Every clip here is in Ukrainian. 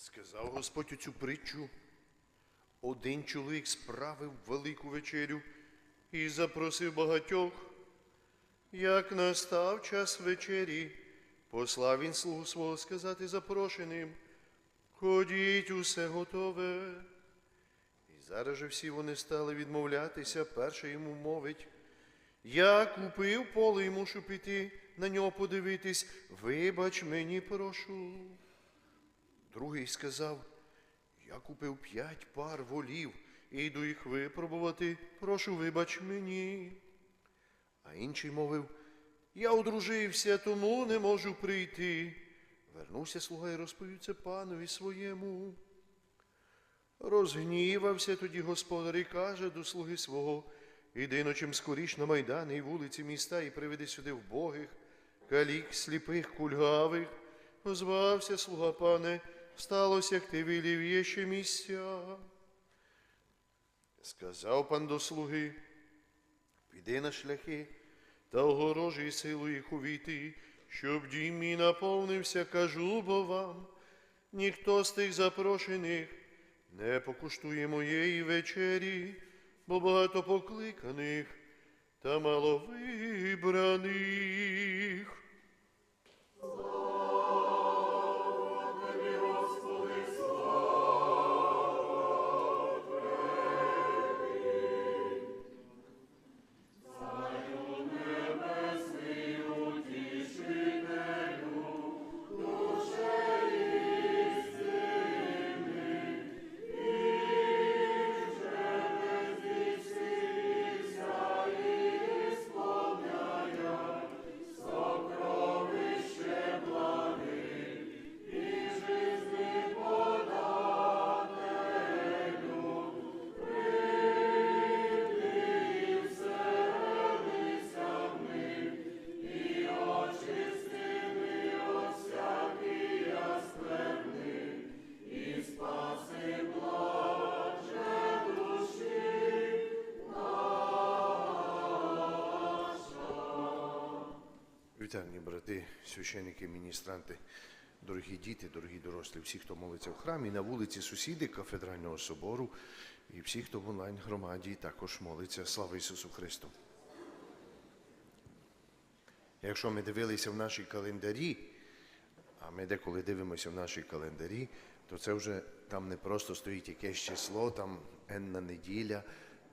Сказав Господь у цю притчу. Один чоловік справив велику вечерю і запросив багатьох. Як настав час вечері, послав він слугу свого сказати запрошеним, ходіть, усе готове. І зараз же всі вони стали відмовлятися, перший йому мовить. Я купив поле і мушу піти на нього подивитись. Вибач мені, прошу. Другий сказав, я купив п'ять пар волів і йду їх випробувати. Прошу, вибач мені. А інший мовив, я одружився, тому не можу прийти. Вернувся слуга і розповів це панові своєму. Розгнівався тоді господар і каже до слуги свого, іди ночим скоріш на майдани і вулиці міста і приведи сюди вбогих, калік, сліпих, кульгавих. Озвався слуга пане, сталося, як ти вілів, є ще місця. Сказав пан до слуги, піди на шляхи та огорожуй силу їх увійти, щоб дім мій наповнився, кажу бо вам, ніхто з тих запрошених не покуштує моєї вечері, бо багато покликаних та мало вибраних. Брати, священники, міністранти, дорогі діти, дорогі дорослі, всі, хто молиться в храмі, на вулиці сусіди кафедрального собору, і всі, хто в онлайн громаді також молиться. Слава Ісусу Христу! Якщо ми дивилися в наші календарі, а ми деколи дивимося в наші календарі, то це вже там не просто стоїть якесь число, там енна неділя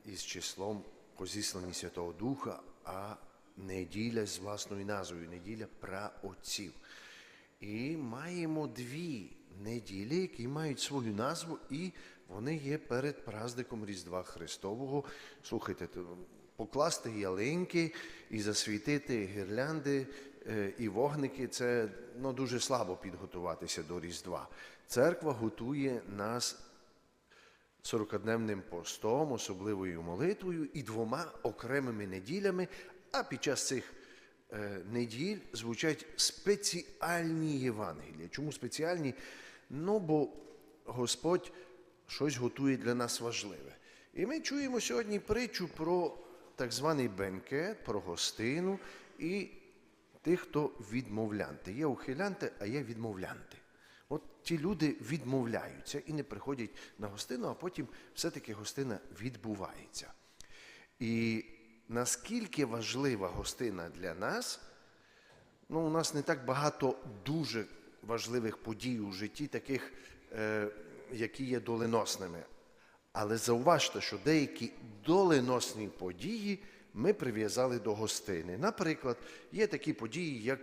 із числом по зісланні Святого Духа, а неділя з власною назвою, неділя праотців. І маємо дві неділі, які мають свою назву, і вони є перед праздником Різдва Христового. Слухайте, покласти ялинки і засвітити гірлянди е, і вогники це ну, дуже слабо підготуватися до Різдва. Церква готує нас 40-дневним постом, особливою молитвою і двома окремими неділями, а під час цих е, неділь звучать спеціальні Євангелія. Чому спеціальні? Ну, бо Господь щось готує для нас важливе. І ми чуємо сьогодні притчу про так званий бенкет, про гостину і тих, хто відмовлянти. Є ухилянти, а є відмовлянти. От ті люди відмовляються і не приходять на гостину, а потім все-таки гостина відбувається. І наскільки важлива гостина для нас, ну, у нас не так багато дуже важливих подій у житті, таких, е, які є доленосними. Але зауважте, що деякі доленосні події ми прив'язали до гостини. Наприклад, є такі події, як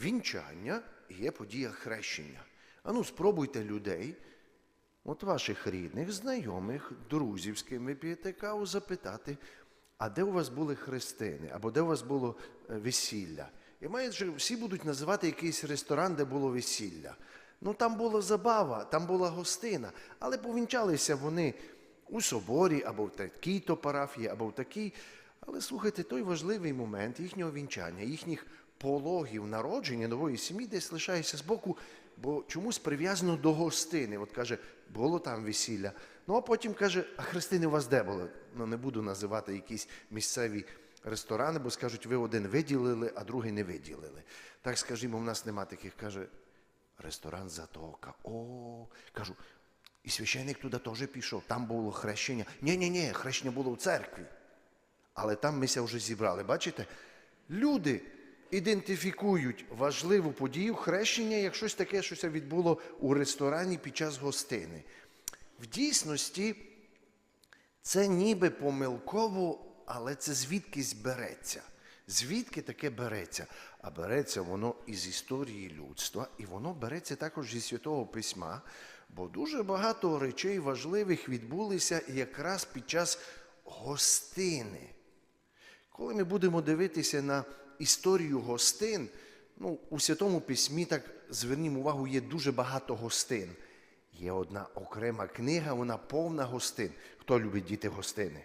вінчання, і є подія хрещення. Ану, спробуйте людей, от ваших рідних, знайомих, друзів, з ким ви п'єте каву, запитати, а де у вас були хрестини, або де у вас було е, весілля? І майже всі будуть називати якийсь ресторан, де було весілля. Ну там була забава, там була гостина, але повінчалися вони у соборі, або в такій-то парафії, або в такій. Але слухайте, той важливий момент їхнього вінчання, їхніх пологів, народження нової сім'ї десь лишається з боку, бо чомусь прив'язано до гостини. От каже, було там весілля. Ну а потім каже, а хрестини у вас де були? Ну не буду називати якісь місцеві ресторани, бо скажуть, ви один виділили, а другий не виділили. Так скажімо, в нас нема таких, каже, ресторан Затока. О, Кажу, і священник туди теж пішов, там було хрещення. Ні-ні-ні, хрещення було в церкві. Але там мися вже зібрали. Бачите? Люди ідентифікують важливу подію хрещення, як щось таке, щось відбуло у ресторані під час гостини. В дійсності це ніби помилково, але це звідкись береться. Звідки таке береться? А береться воно із історії людства, і воно береться також зі Святого Письма, бо дуже багато речей важливих відбулися якраз під час гостини. Коли ми будемо дивитися на історію гостин, ну, у Святому Письмі, так звернімо увагу, є дуже багато гостин. Є одна окрема книга, вона повна гостин. Хто любить діти гостини?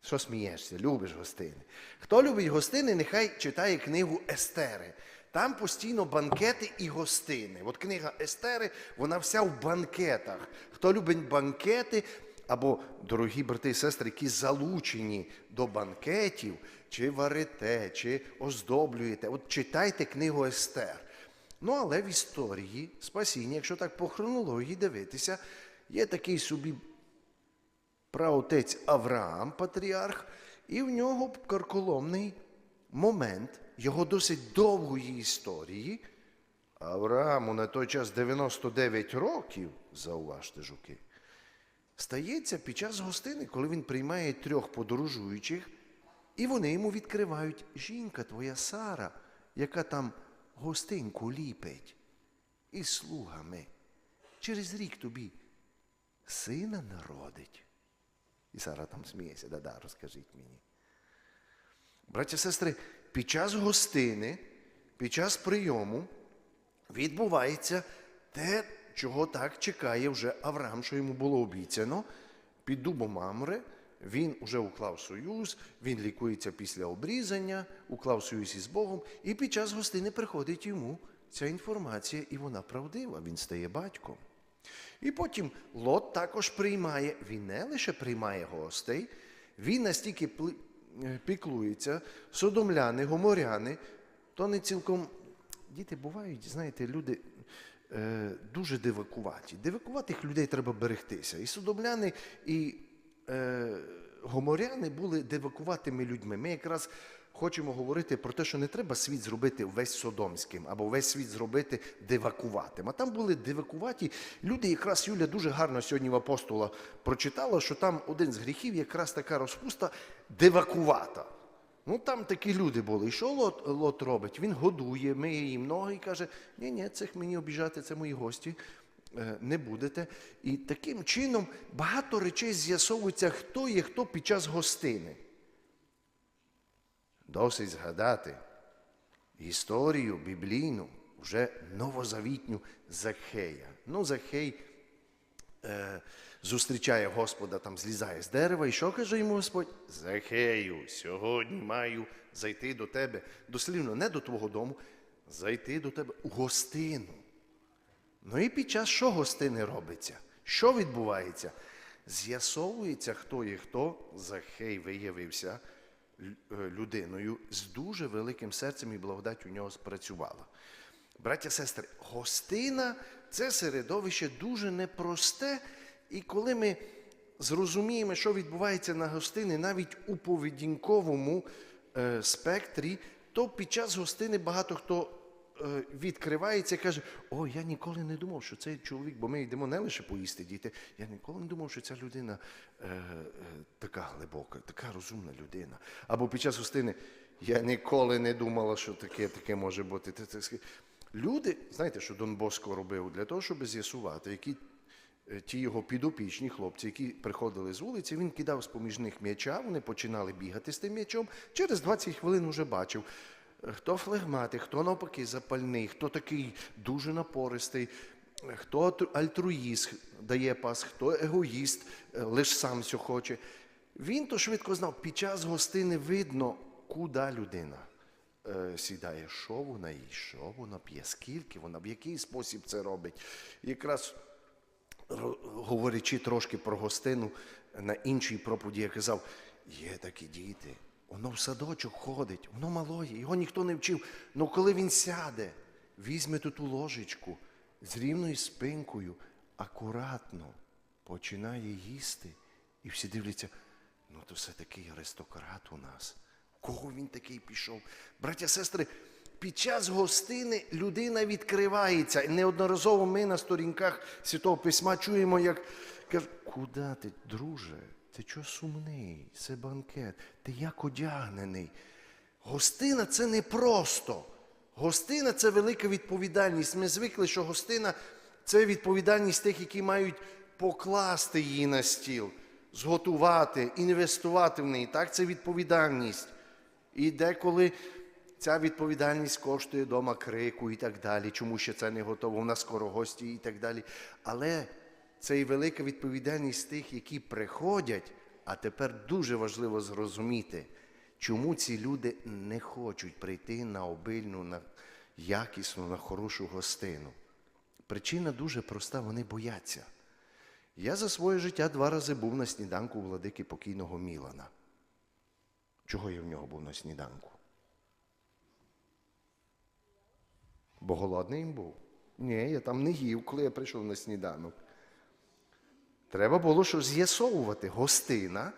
Що смієшся? Любиш гостини. Хто любить гостини, нехай читає книгу Естери. Там постійно банкети і гостини. От книга Естери, вона вся в банкетах. Хто любить банкети, або дорогі брати і сестри, які залучені до банкетів, чи варите, чи оздоблюєте, от читайте книгу Естер. Ну, але в історії спасіння, якщо так по хронології дивитися, є такий собі праотець Авраам, патріарх, і в нього карколомний момент його досить довгої історії. Аврааму на той час 99 років, зауважте жуки, стається під час гостини, коли він приймає трьох подорожуючих, і вони йому відкривають жінка твоя Сара, яка там гостинку ліпить із слугами. Через рік тобі сина народить. І Сара там сміється, да-да, розкажіть мені. Браття сестри, під час гостини, під час прийому відбувається те, чого так чекає вже Авраам, що йому було обіцяно. Під дубом Мамре він вже уклав союз, він лікується після обрізання, уклав союз із Богом, і під час гостини приходить йому ця інформація, і вона правдива, він стає батьком. І потім Лот також приймає, він не лише приймає гостей, він настільки е, піклується, содомляни, гоморяни, то не цілком. Діти бувають, знаєте, люди дуже дивакуваті. Дивакуватих людей треба берегтися. І содомляни, і е, гоморяни були дивакуватими людьми. Ми якраз хочемо говорити про те, що не треба світ зробити весь содомським або весь світ зробити дивакуватим. А там були дивакуваті люди. Якраз Юля дуже гарно сьогодні в апостола прочитала, що там один з гріхів якраз така розпуста дивакувата. Ну там такі люди були. І що Лот, Лот робить? Він годує, миє їм ноги і каже: ні, ні, цих мені обіжати, це мої гості. е, Не будете. І таким чином багато речей з'ясовується, хто є хто під час гостини. Досить згадати історію біблійну, вже новозавітню Захея. Ну, Захей зустрічає Господа, там злізає з дерева, і що каже йому Господь? Захею, сьогодні маю зайти до тебе, дослівно, не до твого дому, зайти до тебе у гостину. Ну і під час що гостини робиться? Що відбувається? З'ясовується, хто є хто. Захей виявився е, людиною з дуже великим серцем і благодать у нього спрацювала. Браття, сестри, гостина це середовище дуже непросте, і коли ми зрозуміємо, що відбувається на гостини навіть у поведінковому е, спектрі, то під час гостини багато хто е, відкривається і каже: О, я ніколи не думав, що цей чоловік, бо ми йдемо не лише поїсти діти. Я ніколи не думав, що ця людина е, е, така глибока, така розумна людина. Або під час гостини я ніколи не думала, що таке, таке може бути. Люди, знаєте, що Дон Боско робив для того, щоб з'ясувати, які е, ті його підопічні хлопці, які приходили з вулиці, він кидав з-поміж них м'яча, вони починали бігати з тим м'ячом. Через 20 хвилин вже бачив, е, хто флегматик, хто навпаки запальний, хто такий дуже напористий, е, хто альтруїст дає пас, хто егоїст, е, лиш сам все хоче. Він то швидко знав, під час гостини видно, куди людина сідає, що вона їсть, що вона п'є, скільки вона, в який спосіб це робить. Якраз говорячи трошки про гостину на іншій проповіді, я казав, є такі діти, воно в садочок ходить, воно малоє, його ніхто не вчив. Ну коли він сяде, візьме ту ту ложечку з рівною спинкою, акуратно починає їсти, і всі дивляться, ну то все такий аристократ у нас. Кого він такий пішов? Браття, сестри, під час гостини людина відкривається. І неодноразово ми на сторінках Святого Письма чуємо, як каже, куди ти, друже? Ти чого сумний? Це банкет, ти як одягнений. Гостина це не просто. Гостина це велика відповідальність. Ми звикли, що гостина це відповідальність тих, які мають покласти її на стіл, зготувати, інвестувати в неї. Так, це відповідальність. І деколи ця відповідальність коштує дома крику і так далі, чому ще це не готово, у нас скоро гості і так далі. Але це і велика відповідальність тих, які приходять, а тепер дуже важливо зрозуміти, чому ці люди не хочуть прийти на обильну, на якісну, на хорошу гостину. Причина дуже проста, вони бояться. Я за своє життя два рази був на сніданку владики покійного Мілана. Чого я в нього був на сніданку? Бо голодний їм був. Ні, я там не їв, коли я прийшов на сніданок. Треба було щось з'ясовувати. Гостина.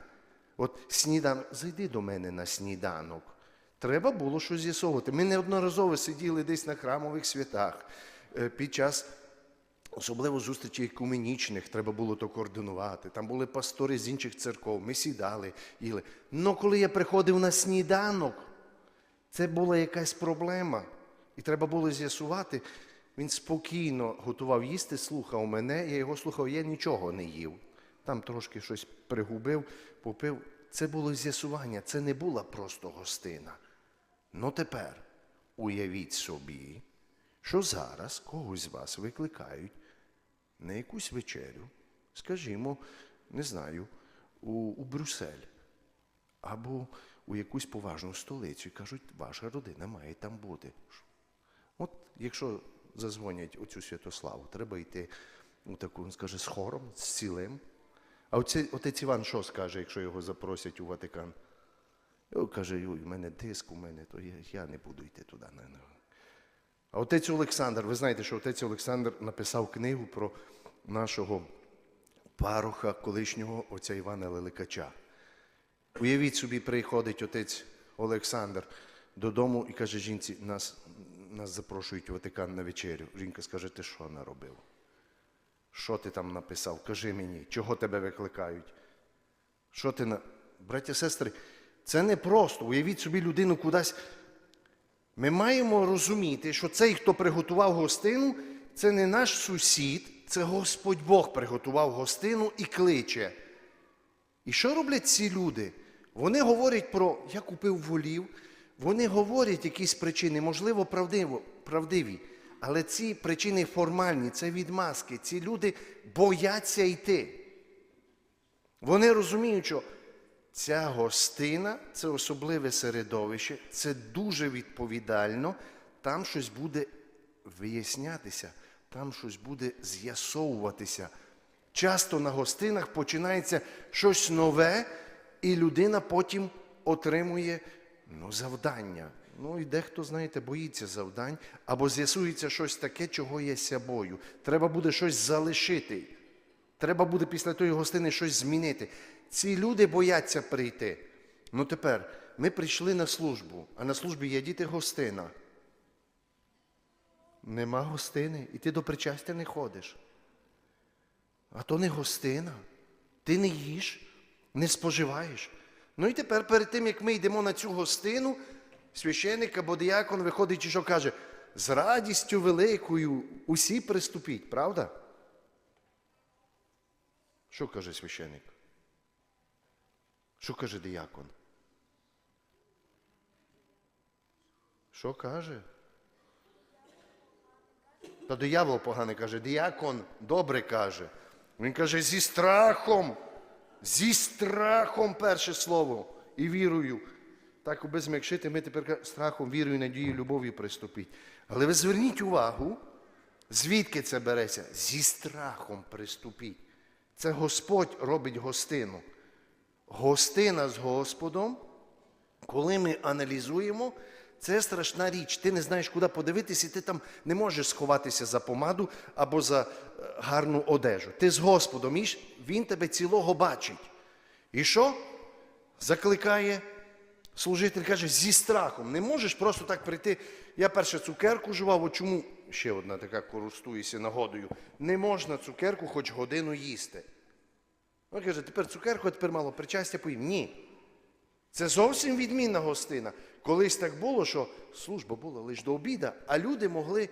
От сніданок, зайди до мене на сніданок. Треба було щось з'ясовувати. Ми неодноразово сиділи десь на храмових святах е, під час особливо зустрічей екуменічних, треба було то координувати. Там були пастори з інших церков, ми сідали, їли. Но коли я приходив на сніданок, це була якась проблема. І треба було з'ясувати. Він спокійно готував їсти, слухав мене, я його слухав, я нічого не їв. Там трошки щось пригубив, попив. Це було з'ясування, це не була просто гостина. Ну тепер уявіть собі, що зараз когось з вас викликають на якусь вечерю, скажімо, не знаю, у, у Брюссель або у якусь поважну столицю і кажуть, ваша родина має там бути. От якщо зазвонять оцю Святославу, треба йти у таку, він скаже, з хором, з цілим. А оце, отець Іван що скаже, якщо його запросять у Ватикан? Каже, Юй, у мене тиск, у мене, то я, я не буду йти туди. А отець Олександр, ви знаєте, що отець Олександр написав книгу про нашого пароха, колишнього отця Івана Леликача. Уявіть собі, приходить отець Олександр додому і каже жінці, нас, нас запрошують у Ватикан на вечерю. Жінка скаже, ти що наробив? Що ти там написав? Кажи мені, чого тебе викликають? Що ти на. Браття, сестри, це не просто. Уявіть собі людину кудись. Ми маємо розуміти, що цей, хто приготував гостину, це не наш сусід, це Господь Бог приготував гостину і кличе. І що роблять ці люди? Вони говорять про я купив волів, вони говорять якісь причини, можливо, правдиво, правдиві, але ці причини формальні, це відмазки. Ці люди бояться йти. Вони розуміють, що ця гостина це особливе середовище, це дуже відповідально, там щось буде вияснятися, там щось буде з'ясовуватися. Часто на гостинах починається щось нове, і людина потім отримує ну, завдання. Ну і дехто, знаєте, боїться завдань, або з'ясується щось таке, чого є сябою. Треба буде щось залишити. Треба буде після тої гостини щось змінити. Ці люди бояться прийти. Ну тепер ми прийшли на службу, а на службі є діти гостина. Нема гостини, і ти до причастя не ходиш. А то не гостина. Ти не їш, не споживаєш. Ну і тепер перед тим, як ми йдемо на цю гостину, священик або діякон виходить і що каже, з радістю великою усі приступіть, правда? Що каже священик? Що каже діякон? Що каже? Та диявол погано каже, діякон добре каже. Він каже, зі страхом, зі страхом перше слово і вірою. Так, аби змякшити, ми тепер страхом, вірою, надією, любов'ю приступіть. Але ви зверніть увагу, звідки це береться? Зі страхом приступіть. Це Господь робить гостину. Гостина з Господом, коли ми аналізуємо, Це страшна річ. Ти не знаєш, куди подивитися, і ти там не можеш сховатися за помаду або за е, гарну одежу. Ти з Господом, і ж Він тебе цілого бачить. І що? Закликає служитель, каже, зі страхом. Не можеш просто так прийти. Я перше цукерку жував, от чому ще одна така користуюся нагодою. Не можна цукерку хоч годину їсти. Він каже, тепер цукерку, а тепер мало причастя поїм. Ні. Це зовсім відмінна гостина. Колись так було, що служба була лише до обіда, а люди могли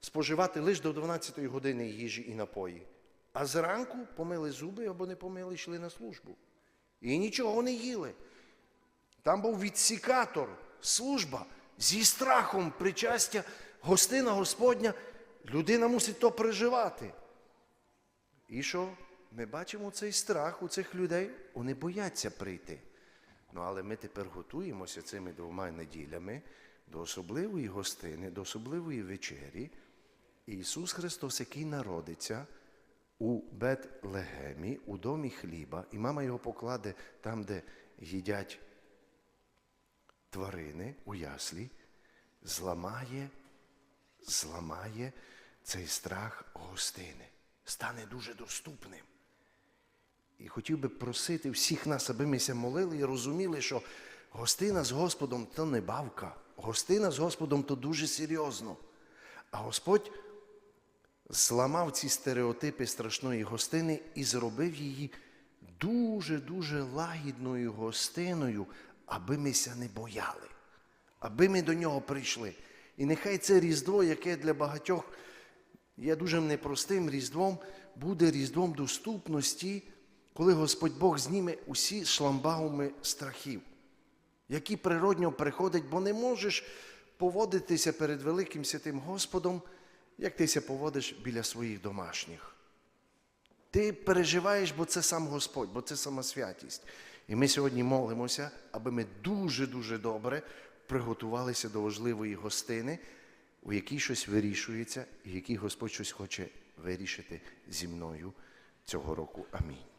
споживати лише до 12 години їжі і напої. А зранку помили зуби або не помили, йшли на службу. І нічого не їли. Там був відсікатор, служба зі страхом, причастя, гостина Господня. Людина мусить то переживати. І що? Ми бачимо цей страх у цих людей, вони бояться прийти. Ну, але ми тепер готуємося цими двома неділями до особливої гостини, до особливої вечері. Ісус Христос, який народиться у Бетлегемі, у домі хліба, і мама його покладе там, де їдять тварини у яслі, зламає, зламає цей страх гостини, стане дуже доступним. І хотів би просити всіх нас, аби ми ся молили і розуміли, що гостина з Господом то не бавка, гостина з Господом то дуже серйозно. А Господь зламав ці стереотипи страшної гостини і зробив її дуже-дуже лагідною гостиною, аби ми ся не бояли, аби ми до нього прийшли. І нехай це Різдво, яке для багатьох є дуже непростим Різдвом, буде Різдвом доступності, коли Господь Бог зніме усі шламбауми страхів, які природньо приходять, бо не можеш поводитися перед великим святим Господом, як ти ся поводиш біля своїх домашніх. Ти переживаєш, бо це сам Господь, бо це сама святість. І ми сьогодні молимося, аби ми дуже-дуже добре приготувалися до важливої гостини, у якій щось вирішується, і в якій Господь щось хоче вирішити зі мною цього року. Амінь.